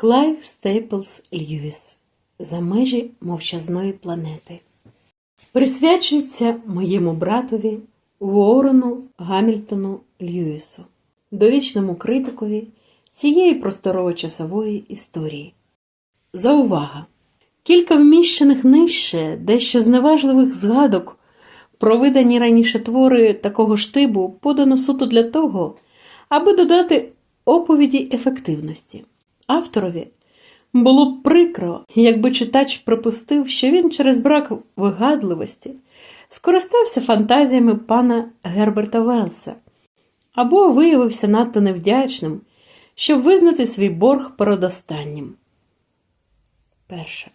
Клайв Стейплс Льюіс За межі мовчазної планети. Присвячується моєму братові Уорену Гамільтону Льюісу, довічному критикові цієї просторово-часової історії. Заувага! Кілька вміщених нижче, дещо зневажливих згадок про видані раніше твори такого штибу подано суто для того, аби додати оповіді ефективності. Авторові було б прикро, якби читач припустив, що він через брак вигадливості скористався фантазіями пана Герберта Велса або виявився надто невдячним, щоб визнати свій борг перед останнім. Перше.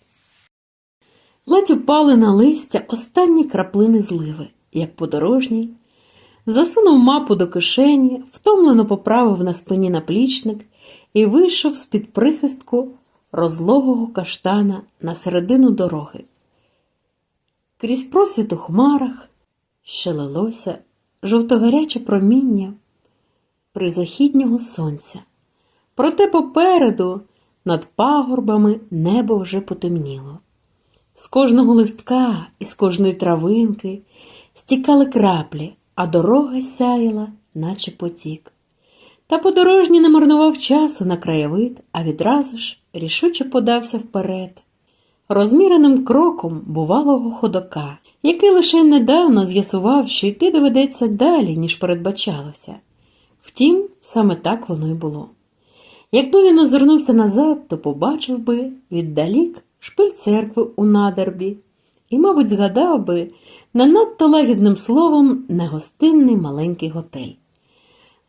Ледь упали на листя останні краплини зливи, як подорожній, засунув мапу до кишені, втомлено поправив на спині наплічник і вийшов з-під прихистку розлогого каштана на середину дороги. Крізь просвіт у хмарах ще лилося жовтогаряче проміння призахіднього сонця. Проте попереду, над пагорбами, небо вже потемніло. З кожного листка і з кожної травинки стікали краплі, а дорога сяяла, наче потік. Та подорожній не марнував часу на краєвид, а відразу ж рішуче подався вперед. Розміреним кроком бувалого ходока, який лише недавно з'ясував, що йти доведеться далі, ніж передбачалося. Втім, саме так воно й було. Якби він озирнувся назад, то побачив би віддалік шпиль церкви у надербі і, мабуть, згадав би не надто лагідним словом негостинний маленький готель.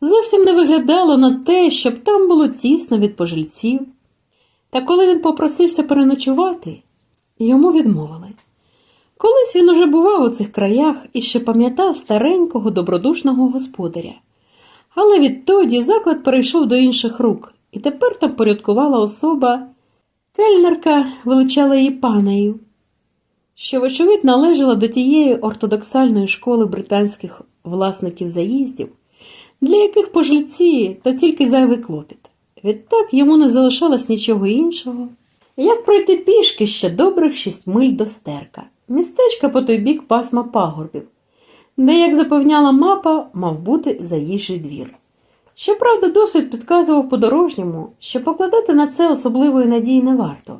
Зовсім не виглядало на те, щоб там було тісно від пожильців. Та коли він попросився переночувати, йому відмовили. Колись він уже бував у цих краях і ще пам'ятав старенького добродушного господаря. Але відтоді заклад перейшов до інших рук, і тепер там порядкувала особа, кельнерка величала її панею, що, вочевидь, належала до тієї ортодоксальної школи британських власників заїздів, для яких пожильці то тільки зайвий клопіт. Відтак йому не залишалось нічого іншого, як пройти пішки ще добрих шість миль до стерка, містечка по той бік пасма пагорбів, де, як запевняла мапа, мав бути заїжджий двір. Щоправда, досвід підказував подорожньому, що покладати на це особливої надії не варто,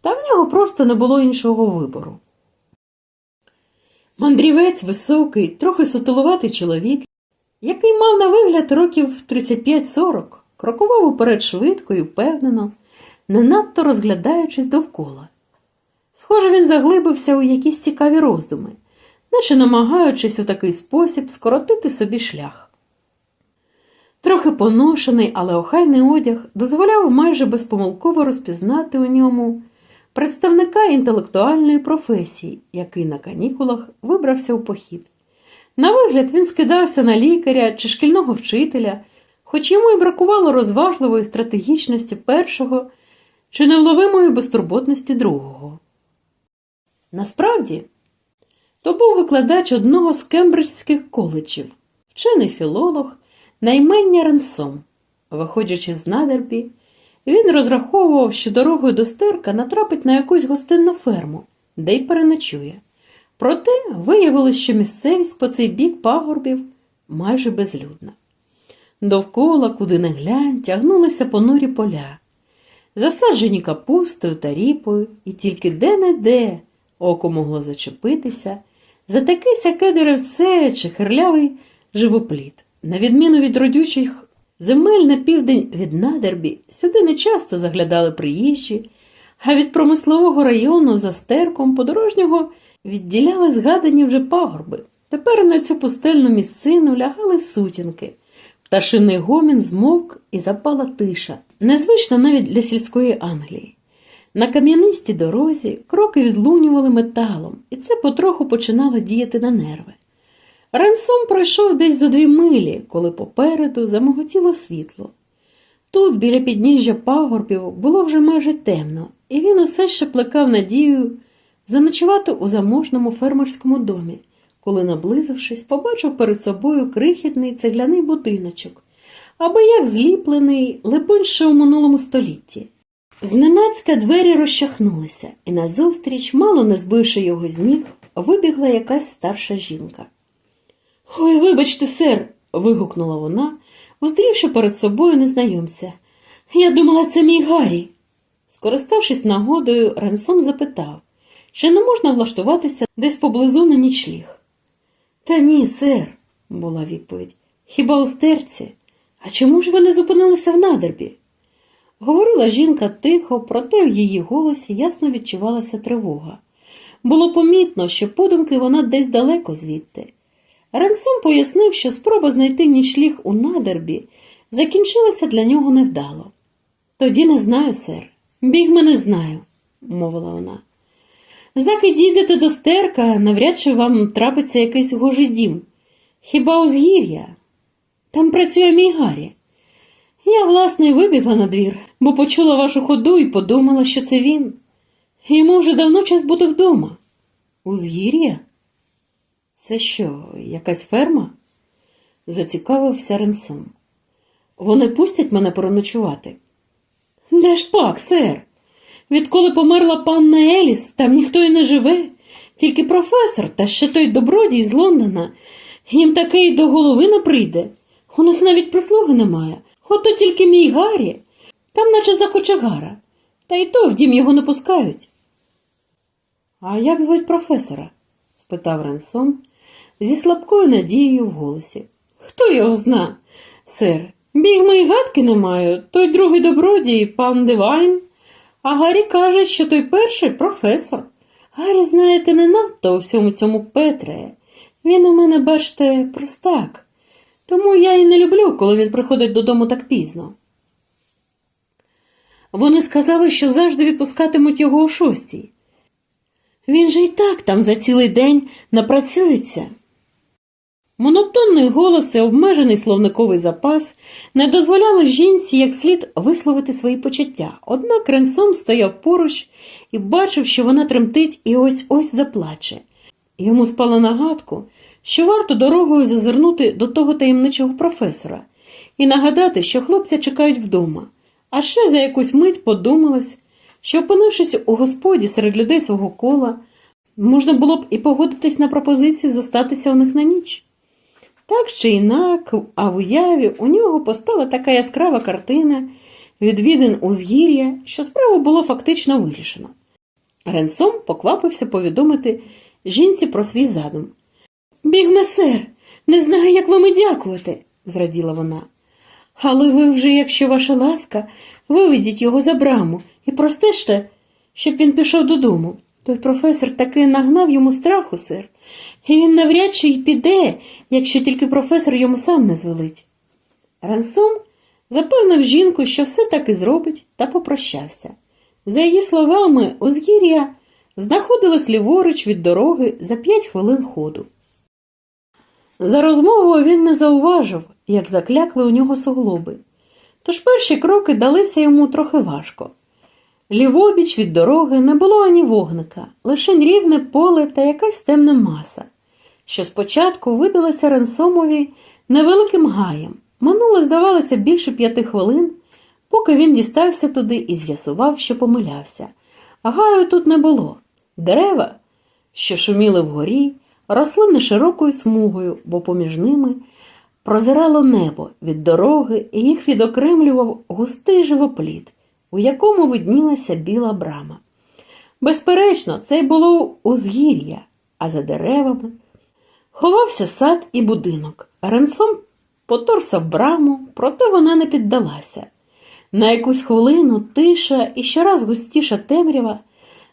та в нього просто не було іншого вибору. Мандрівець високий, трохи сутулуватий чоловік, який мав на вигляд років 35-40, крокував уперед швидко і впевнено, не надто розглядаючись довкола. Схоже, він заглибився у якісь цікаві роздуми, наче намагаючись у такий спосіб скоротити собі шлях. Трохи поношений, але охайний одяг дозволяв майже безпомилково розпізнати у ньому представника інтелектуальної професії, який на канікулах вибрався у похід. На вигляд він скидався на лікаря чи шкільного вчителя, хоч йому й бракувало розважливої стратегічності першого чи невловимої безтурботності другого. Насправді, то був викладач одного з кембриджських коледжів, вчений філолог на імення Ренсом. Виходячи з надербі, він розраховував, що дорогою до стерка натрапить на якусь гостинну ферму, де й переночує. Проте виявилось, що місцевість по цей бік пагорбів майже безлюдна. Довкола, куди не глянь, тягнулися понурі поля, засаджені капустою та ріпою, і тільки де-не-де око могло зачепитися за таке сяке деревце чи хирлявий живопліт. На відміну від родючих земель на південь від надербі, сюди не часто заглядали приїжджі, а від промислового району за стерком подорожнього відділяли згадані вже пагорби. Тепер на цю пустельну місцину лягали сутінки. Пташиний гомін змовк і запала тиша, незвична навіть для сільської Англії. На кам'янистій дорозі кроки відлунювали металом, і це потроху починало діяти на нерви. Рансом пройшов десь за дві милі, коли попереду замоготіло світло. Тут, біля підніжжя пагорбів, було вже майже темно, і він усе ще плекав надію заночувати у заможному фермерському домі, коли, наблизившись, побачив перед собою крихітний цегляний будиночок, або як зліплений, либонь ще у минулому столітті. Зненацька двері розчахнулися, і назустріч, мало не збивши його з ніг, вибігла якась старша жінка. Ой, вибачте, сер. вигукнула вона, уздрівши перед собою незнайомця. Я думала, це мій Гаррі. Скориставшись нагодою, Ренсон запитав, чи не можна влаштуватися десь поблизу на нічліг. Та ні, сер, була відповідь. Хіба у стерці? А чому ж ви не зупинилися в надербі? Говорила жінка тихо, проте в її голосі ясно відчувалася тривога. Було помітно, що подумки вона десь далеко звідти. Ренсон пояснив, що спроба знайти нічліг у надербі закінчилася для нього невдало. Тоді не знаю, сер. Бігме не знаю, мовила вона. Заки дійдете до стерка, навряд чи вам трапиться якийсь гожий дім. Хіба узгір'я? Там працює мій Гаррі. Я, власне, вибігла на двір, бо почула вашу ходу і подумала, що це він. Йому вже давно час бути вдома. Узгір'я? Це що, якась ферма? зацікавився Ренсом. Вони пустять мене переночувати. Де ж пак, сер? Відколи померла панна Еліс, там ніхто і не живе, тільки професор та ще той добродій з Лондона. Їм таке й до голови не прийде. У них навіть прислуги немає. Ото тільки мій Гаррі, там наче за кочегара, та й то в дім його не пускають. А як звуть професора? спитав Ренсон зі слабкою надією в голосі. Хто його зна, сер? Біг мої гадки не маю, той другий добродій, пан Дивайн. А Гаррі каже, що той перший професор. Гаррі, знаєте, не надто у всьому цьому Петре. Він у мене, бачте, простак. Тому я і не люблю, коли він приходить додому так пізно. Вони сказали, що завжди відпускатимуть його о шостій. Він же й так там за цілий день напрацюється. Монотонний голос і обмежений словниковий запас не дозволяли жінці як слід висловити свої почуття. Однак Ренсом стояв поруч і бачив, що вона тремтить і ось ось заплаче. Йому спала на гадку, що варто дорогою зазирнути до того таємничого професора і нагадати, що хлопця чекають вдома. А ще за якусь мить подумалось, що, опинившись у господі серед людей свого кола, можна було б і погодитись на пропозицію зостатися у них на ніч. Так чи інак, а в уяві у нього постала така яскрава картина відвідин узгір'я, що справу було фактично вирішено. Ренсом поквапився повідомити жінці про свій задум. Бігме, сер, не знаю, як вам і дякувати, зраділа вона. Але ви вже, якщо ваша ласка, виведіть його за браму і простежте, щоб він пішов додому. Той професор таки нагнав йому страху, сер, і він навряд чи й піде, якщо тільки професор йому сам не звелить. Рансом запевнив жінку, що все так і зробить, та попрощався. За її словами, узгір'я знаходилось ліворуч від дороги за п'ять хвилин ходу. За розмовою він не зауважив, як заклякли у нього суглоби, тож перші кроки далися йому трохи важко. Лівобіч від дороги не було ані вогника, лише рівне поле та якась темна маса, що спочатку видалася Ренсомові невеликим гаєм. Минуло, здавалося, більше п'яти хвилин, поки він дістався туди і з'ясував, що помилявся. А гаю тут не було. Дерева, що шуміли вгорі, росли не широкою смугою, бо поміж ними прозирало небо від дороги і їх відокремлював густий живопліт у якому виднілася біла брама. Безперечно, це й було узгір'я, а за деревами ховався сад і будинок. Ренсом поторсав браму, проте вона не піддалася. На якусь хвилину тиша і щораз густіша темрява,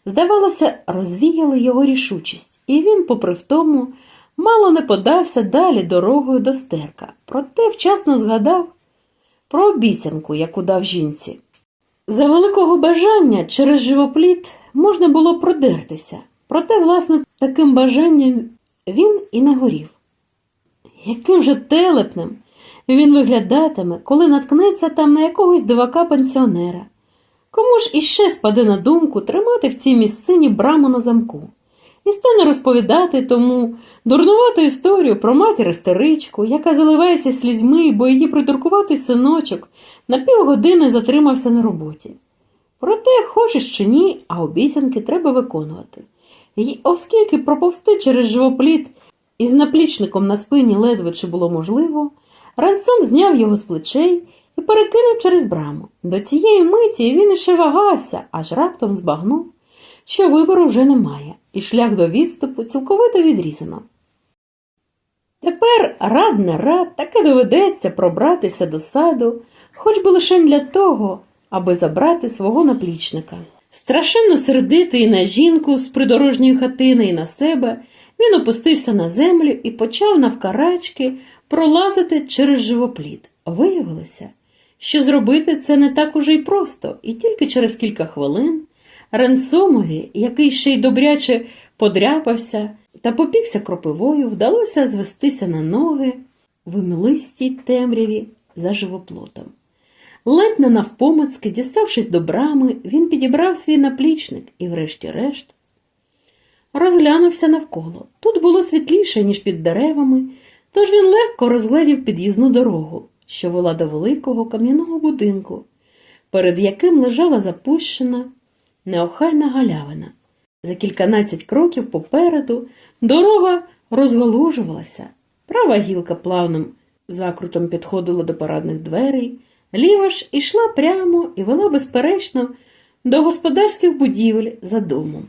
здавалося, розвіяли його рішучість, і він, попри втому, мало не подався далі дорогою до стерка, проте вчасно згадав про обіцянку, яку дав жінці. За великого бажання через живопліт можна було продертися, проте, власне, таким бажанням він і не горів. Яким же телепним він виглядатиме, коли наткнеться там на якогось дивака пенсіонера? Кому ж іще спаде на думку тримати в цій місцині браму на замку? І стане розповідати тому дурнувату історію про матір істеричку, яка заливається слізьми, бо її придуркуватий синочок на півгодини затримався на роботі. Проте, хочеш чи ні, а обіцянки треба виконувати. І оскільки проповсти через живопліт із наплічником на спині ледве чи було можливо, Рансом зняв його з плечей і перекинув через браму. До цієї миті він іще вагався, аж раптом збагнув, що вибору вже немає, і шлях до відступу цілковито відрізано. Тепер рад не рад, таки доведеться пробратися до саду, хоч би лише для того, аби забрати свого наплічника. Страшенно сердитий на жінку з придорожньої хатини і на себе, він опустився на землю і почав навкарачки пролазити через живопліт. Виявилося, що зробити це не так уже й просто, і тільки через кілька хвилин Ренсомові, який ще й добряче подряпався та попікся кропивою, вдалося звестися на ноги в млистій темряві за живоплотом. Ледь не навпомацки, діставшись до брами, він підібрав свій наплічник і, врешті-решт, розглянувся навколо. Тут було світліше, ніж під деревами, тож він легко розгледів під'їзну дорогу, що вела до великого кам'яного будинку, перед яким лежала запущена неохайна галявина. За кільканадцять кроків попереду дорога розголужувалася. Права гілка плавним закрутом підходила до парадних дверей, ліва ж ішла прямо і вела, безперечно, до господарських будівель за домом.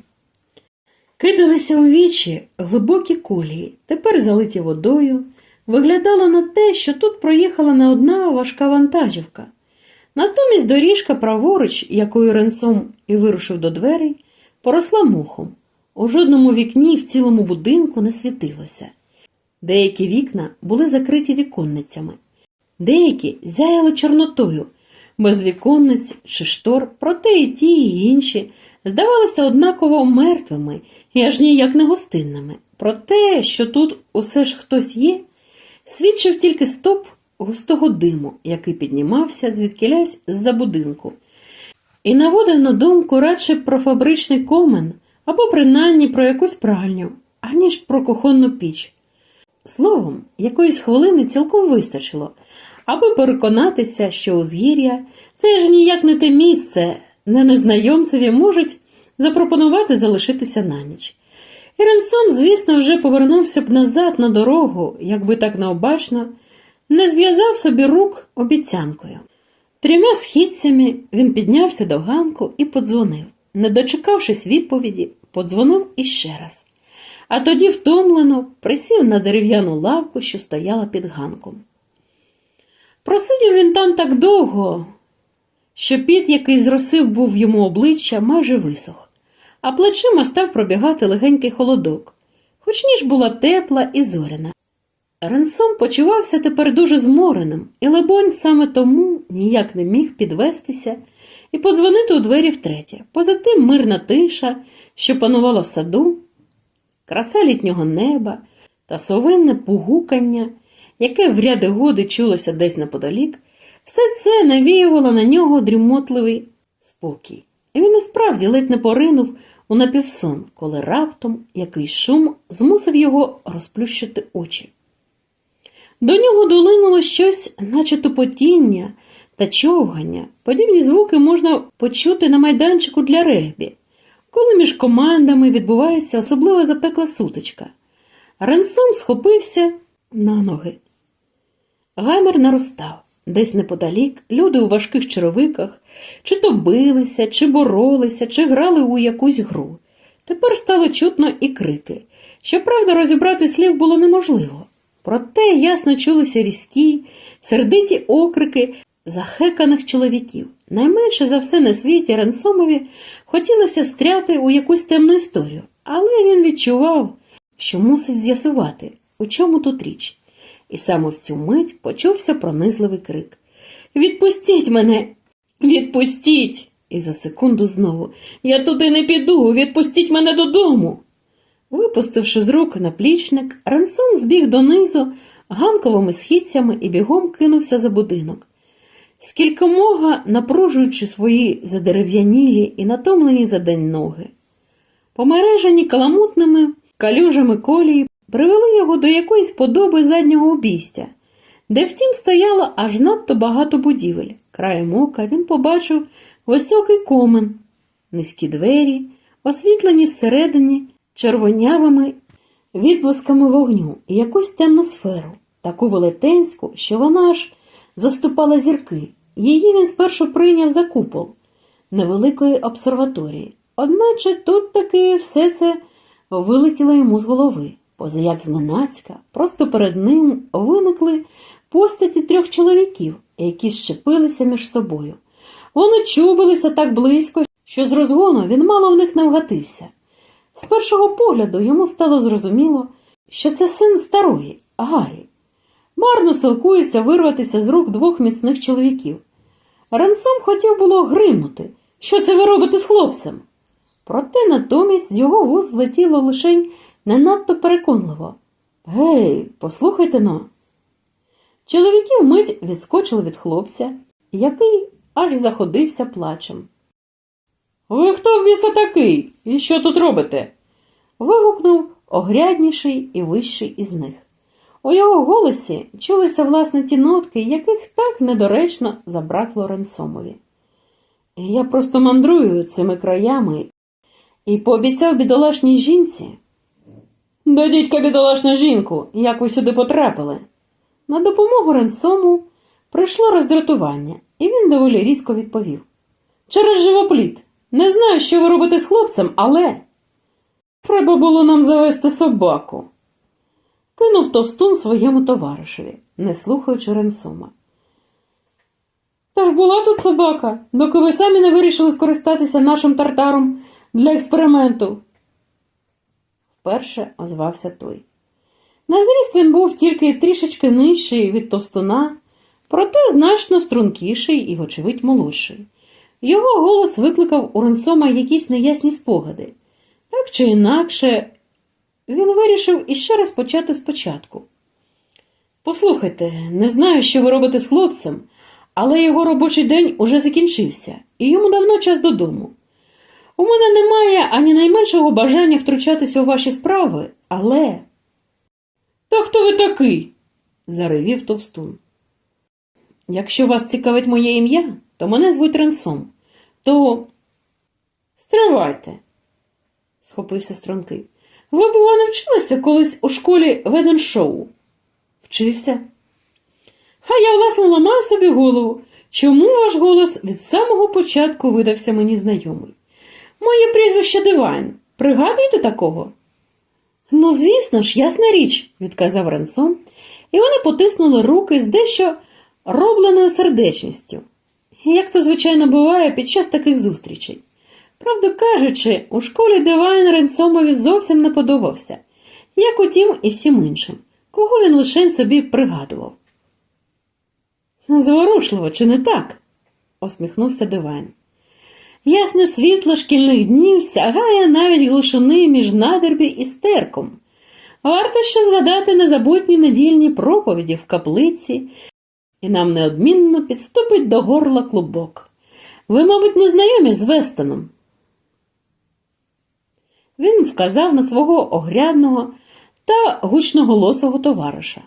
Кидалися у вічі глибокі колії, тепер залиті водою. Виглядало на те, що тут проїхала не одна важка вантажівка. Натомість доріжка праворуч, якою Ренсом і вирушив до дверей, поросла мухом. У жодному вікні в цілому будинку не світилося. Деякі вікна були закриті віконницями, деякі зяяли чорнотою, без віконниць чи штор, проте і ті, і інші здавалися однаково мертвими і аж ніяк не гостинними. Про те, що тут усе ж хтось є, свідчив тільки стоп густого диму, який піднімався звідкілясь з-за будинку, і наводив на думку радше про фабричний комен або принаймні про якусь пральню, аніж про кухонну піч. Словом, якоїсь хвилини цілком вистачило, аби переконатися, що узгір'я це ж ніяк не те місце, де незнайомцеві можуть запропонувати залишитися на ніч. І Ренсом, звісно, вже повернувся б назад на дорогу, якби так необачно, не зв'язав собі рук обіцянкою. Трьома східцями він піднявся до ганку і подзвонив. Не дочекавшись відповіді, подзвонив іще раз. А тоді втомлено присів на дерев'яну лавку, що стояла під ганком. Просидів він там так довго, що під, який зросив був йому обличчя, майже висох, а плечима став пробігати легенький холодок, хоч ніж була тепла і зоряна. Ренсом почувався тепер дуже змореним, і, лебонь, саме тому ніяк не міг підвестися і подзвонити у двері втретє. Поза тим мирна тиша, що панувала в саду, краса літнього неба та совинне пугукання, яке в ряди годи чулося десь неподалік, все це навіювало на нього дрімотливий спокій. І він і справді ледь не поринув у напівсон, коли раптом якийсь шум змусив його розплющити очі. До нього долинуло щось, наче тупотіння та човгання. Подібні звуки можна почути на майданчику для регбі, коли між командами відбувається особлива запекла сутичка. Ренсом схопився на ноги. Гамір наростав. Десь неподалік люди у важких черевиках чи то билися, чи боролися, чи грали у якусь гру. Тепер стало чутно і крики. Щоправда, розібрати слів було неможливо. Проте ясно чулися різкі, сердиті окрики захеканих чоловіків. Найменше за все на світі Ренсомові хотілося стряти у якусь темну історію, але він відчував, що мусить з'ясувати, у чому тут річ. І саме в цю мить почувся пронизливий крик Відпустіть мене! Відпустіть! І за секунду знову Я туди не піду, відпустіть мене додому. Випустивши з рук наплічник, Рансом збіг донизу ганковими східцями і бігом кинувся за будинок. Скількомога напружуючи свої задерев'янілі і натомлені за день ноги. Помережені каламутними калюжами колії привели його до якоїсь подоби заднього обійстя, де втім стояло аж надто багато будівель. Краєм ока він побачив Високий комен, низькі двері, освітлені зсередині червонявими відблисками вогню і якусь темну сферу, таку велетенську, що вона аж заступала зірки. Її він спершу прийняв за купол невеликої обсерваторії. Одначе тут таки все це вилетіло йому з голови, поза як зненацька, просто перед ним виникли постаті трьох чоловіків, які щепилися між собою. Вони чубилися так близько, що з розгону він мало в них не вгатився. З першого погляду йому стало зрозуміло, що це син старої, Гаррі. Марно силкується вирватися з рук двох міцних чоловіків. Рансом хотів було гримнути. Що це ви робите з хлопцем? Проте натомість з його вуз злетіло лишень не надто переконливо. Гей, послухайте но. Чоловіки вмить відскочили від хлопця, який аж заходився плачем. Ви хто в біса такий? І що тут робите? вигукнув огрядніший і вищий із них. У його голосі чулися власне ті нотки, яких так недоречно забракло Ренсомові. Я просто мандрую цими краями і пообіцяв бідолашній жінці. Дадіть-ка бідолашну жінку, як ви сюди потрапили. На допомогу Ренсому прийшло роздратування, і він доволі різко відповів. Через живопліт. Не знаю, що ви робите з хлопцем, але. Треба було нам завести собаку. Кинув товстун своєму товаришеві, не слухаючи Ренсома. Та ж була тут собака, доки ви самі не вирішили скористатися нашим тартаром для експерименту. Вперше озвався той. На зріст він був тільки трішечки нижчий від товстуна, проте значно стрункіший і, вочевидь, молодший. Його голос викликав у Ренсома якісь неясні спогади. Так чи інакше, він вирішив іще раз почати спочатку. Послухайте, не знаю, що ви робите з хлопцем, але його робочий день уже закінчився, і йому давно час додому. У мене немає ані найменшого бажання втручатися у ваші справи, але. Та хто ви такий? заревів товстун. Якщо вас цікавить моє ім'я, то мене звуть Ренсом. То стривайте, схопився стрункий. Ви, бува, не вчилися колись у школі Веденшоу? Вчився. А я, власне, ламаю собі голову. Чому ваш голос від самого початку видався мені знайомий? Моє прізвище Дивайн. Пригадуєте такого? Ну, звісно ж, ясна річ, відказав Ренсом, і вони потиснули руки з дещо робленою сердечністю. Як то, звичайно, буває під час таких зустрічей. Правду кажучи, у школі Дивайн Ренсомові зовсім не подобався, як утім і всім іншим, кого він лише собі пригадував. Зворушливо, чи не так? осміхнувся Дивайн. Ясне світло шкільних днів сягає навіть глушини між надербі і стерком. Варто ще згадати незабутні недільні проповіді в каплиці, і нам неодмінно підступить до горла клубок. Ви, мабуть, не знайомі з Вестоном. Він вказав на свого огрядного та гучноголосого товариша.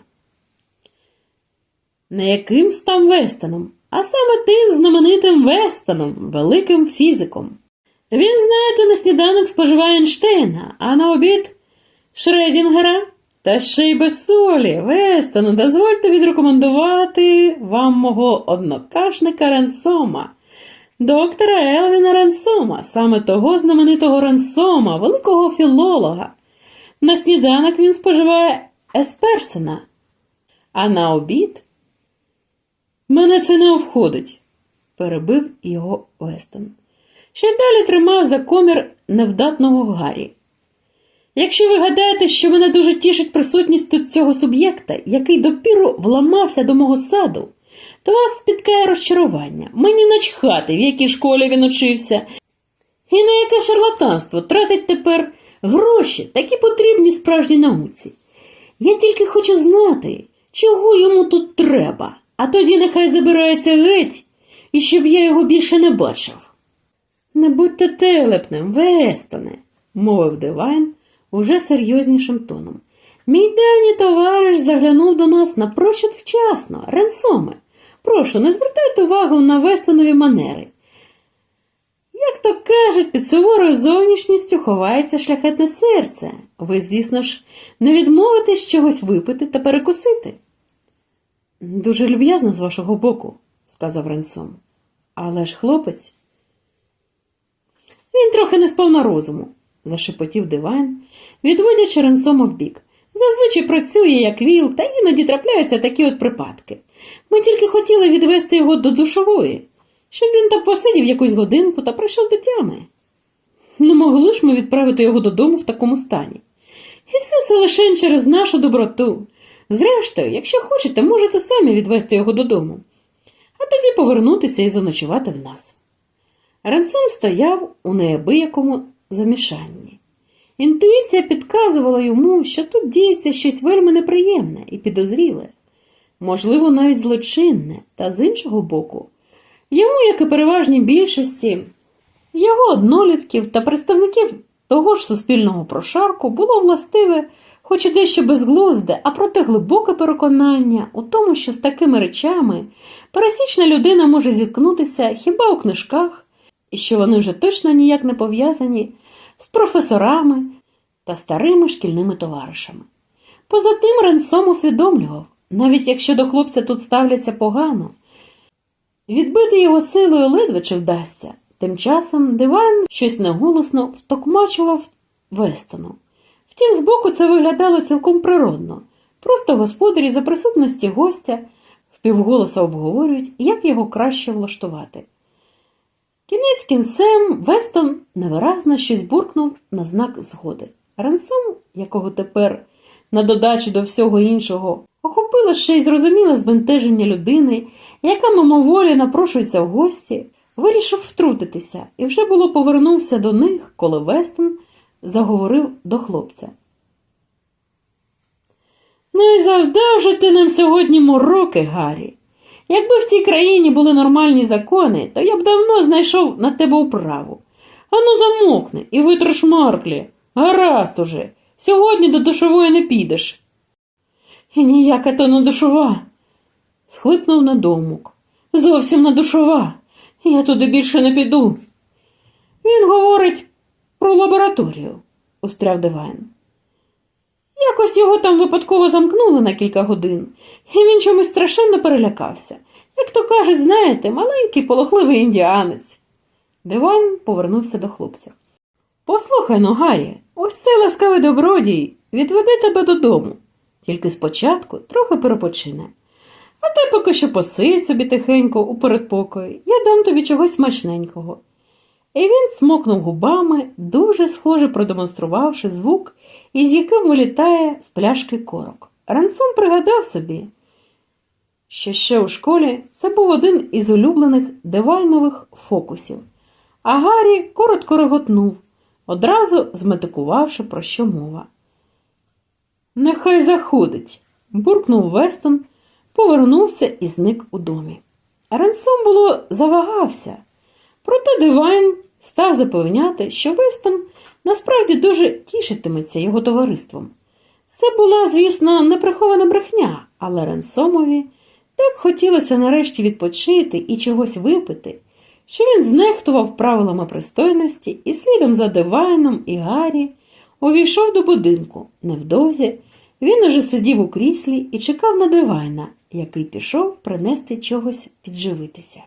Не якимсь там Вестоном, а саме тим знаменитим Вестоном, великим фізиком. Він, знаєте, на сніданок споживає Ейнштейна, а на обід Шредінгера. Та ще й без солі, Вестону, дозвольте відрекомендувати вам мого однокашника Ренсома, доктора Елвіна Ренсома, саме того знаменитого Ренсома, великого філолога. На сніданок він споживає Есперсена, а на обід Мене це не обходить, перебив його Вестон. Ще й далі тримав за комір невдатного Гаррі. Якщо ви гадаєте, що мене дуже тішить присутність тут цього суб'єкта, який допіру вламався до мого саду, то вас спіткає розчарування. Мені начхати, в якій школі він учився. І на яке шарлатанство тратить тепер гроші, такі потрібні справжній науці. Я тільки хочу знати, чого йому тут треба, а тоді нехай забирається геть, і щоб я його більше не бачив. Не будьте телепним, Вестоне, мовив Девайн уже серйознішим тоном. Мій давній товариш заглянув до нас напрочуд вчасно, Ренсоме. Прошу, не звертайте увагу на Вестонові манери. Як то кажуть, під суворою зовнішністю ховається шляхетне серце. Ви, звісно ж, не відмовитесь чогось випити та перекусити. Дуже люб'язно з вашого боку, сказав Ренсом. Але ж хлопець. Він трохи не спав на розуму, зашепотів диван, відводячи Ренсома вбік. Зазвичай працює, як віл, та іноді трапляються такі от припадки. Ми тільки хотіли відвести його до душової, щоб він там посидів якусь годинку та прийшов до тями. Не могли ж ми відправити його додому в такому стані. І все це лише через нашу доброту. Зрештою, якщо хочете, можете самі відвести його додому, а тоді повернутися і заночувати в нас. Ренсом стояв у неабиякому замішанні. Інтуїція підказувала йому, що тут діється щось вельми неприємне і підозріле, можливо, навіть злочинне, та з іншого боку, йому, як і переважній більшості, його однолітків та представників того ж суспільного прошарку було властиве, хоч і дещо безглузде, а проте глибоке переконання у тому, що з такими речами пересічна людина може зіткнутися хіба у книжках, і що вони вже точно ніяк не пов'язані з професорами та старими шкільними товаришами. Поза тим Ренсом усвідомлював, навіть якщо до хлопця тут ставляться погано, відбити його силою ледве чи вдасться. Тим часом диван щось неголосно втокмачував Вестону. Втім, збоку це виглядало цілком природно. Просто господарі за присутності гостя впівголоса обговорюють, як його краще влаштувати. Кінець кінцем Вестон невиразно щось буркнув на знак згоди. Рансом, якого тепер, на додачу до всього іншого, охопило ще й зрозуміле збентеження людини, яка мимоволі напрошується в гості, вирішив втрутитися і вже було повернувся до них, коли Вестон заговорив до хлопця. Ну і завдав же ти нам сьогодні мороки, Гаррі. Якби в цій країні були нормальні закони, то я б давно знайшов на тебе управу. Ану замовкни і витри шмарклі. Гаразд уже. Сьогодні до душової не підеш. І ніяка то не душова. схлипнув недомук. Зовсім не душова. Я туди більше не піду. Він говорить про лабораторію, устряв Девайн. Якось його там випадково замкнули на кілька годин, і він чомусь страшенно перелякався. Як то кажуть, знаєте, маленький полохливий індіанець. Диван повернувся до хлопця. Послухай ну, Гаррі, ось цей ласкавий добродій відведе тебе додому. Тільки спочатку трохи перепочине. А ти поки що посидь собі тихенько у передпокої, я дам тобі чогось смачненького. І він смокнув губами, дуже схоже продемонструвавши звук, із яким вилітає з пляшки корок. Рансом пригадав собі, що ще у школі це був один із улюблених дивайнових фокусів, а Гаррі коротко реготнув, одразу зметикувавши, про що мова. Нехай заходить, буркнув Вестон, повернувся і зник у домі. Рансом було завагався. Проте Дивайн став запевняти, що Вестон насправді дуже тішитиметься його товариством. Це була, звісно, неприхована брехня, але Ренсомові так хотілося нарешті відпочити і чогось випити, що він знехтував правилами пристойності і слідом за Дивайном і Гаррі увійшов до будинку. Невдовзі він уже сидів у кріслі і чекав на Дивайна, який пішов принести чогось підживитися.